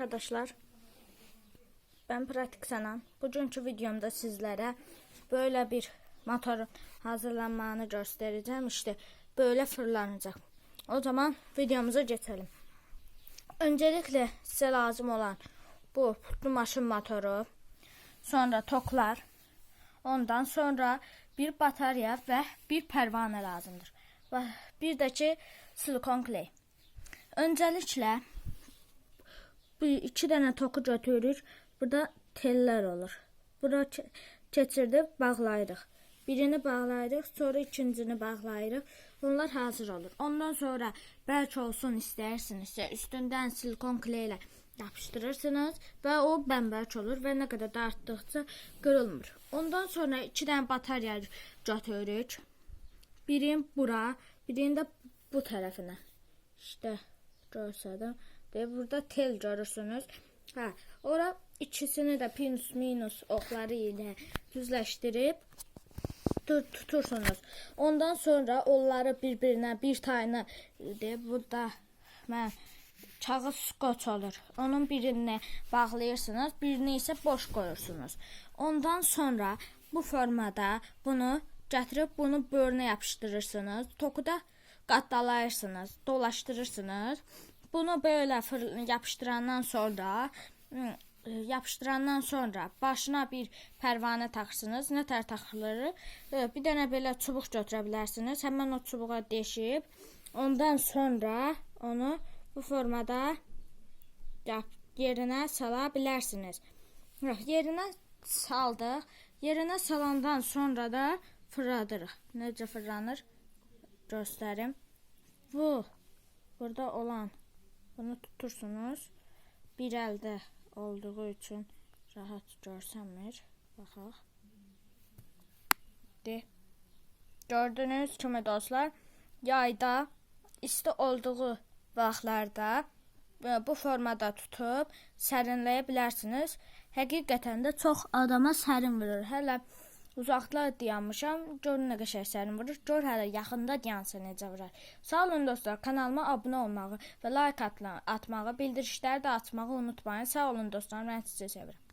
arkadaşlar. Ben Pratik Sanan. Bugünkü videomda sizlere böyle bir motorun hazırlanmağını göstereceğim. İşte böyle fırlanacak. O zaman videomuza geçelim. Öncelikle size lazım olan bu putlu maşın motoru, sonra toklar, ondan sonra bir batarya ve bir pervane lazımdır. Bir de ki silikon kley. Öncelikle bu iki tane toku götürür. Burada teller olur. Bura ke- keçirdib bağlayırıq. Birini bağlayırıq, sonra ikincini bağlayırıq. Bunlar hazır olur. Ondan sonra bəlkə olsun istəyirsinizsə üstündən silikon kleylə yapıştırırsınız və o bəmbərk olur və nə qədər də artdıqca qırılmır. Ondan sonra iki dənə batarya götürürük. Birini bura, birini də bu tərəfinə. İşte görsədim. De burada tel görürsünüz. Ha, ora ikisini də plus minus oxları ilə düzləşdirib tut tutursunuz. Ondan sonra onları bir-birinə bir tane de burada mən kağız skoç olur. Onun birini bağlayırsınız, birini isə boş qoyursunuz. Ondan sonra bu formada bunu gətirib bunu bölünə yapışdırırsınız. Toku da qatdalayırsınız, dolaşdırırsınız. Bunu böyle yapıştırandan sonra e, yapıştırandan sonra başına bir pervane taxırsınız. Nə tər taxılır? E, Bir dənə belə çubuq götürə bilərsiniz. Həmin o çubuğa deşib ondan sonra onu bu formada yerinə sala bilərsiniz. Yerinə saldıq. Yerinə salandan sonra da fırladırıq. Necə fırlanır? Göstərim. Bu burada olan bunu tutursunuz. Bir elde olduğu için rahat görsənmir. Baxaq. De. Gördüğünüz kimi dostlar, yayda isti olduğu vaxtlarda e, bu formada tutub sərinləyə bilərsiniz. Həqiqətən də çox adama sərin vurur. Hələ uzaqda dayanmışam. Gör nə qəşəng sərin vurur. Gör hələ yaxında dayansa necə vurur. Sağ olun dostlar. Kanalıma abunə olmağı və like atmağı, bildirişləri də açmağı unutmayın. Sağ olun dostlar. Mən sizi sevirəm.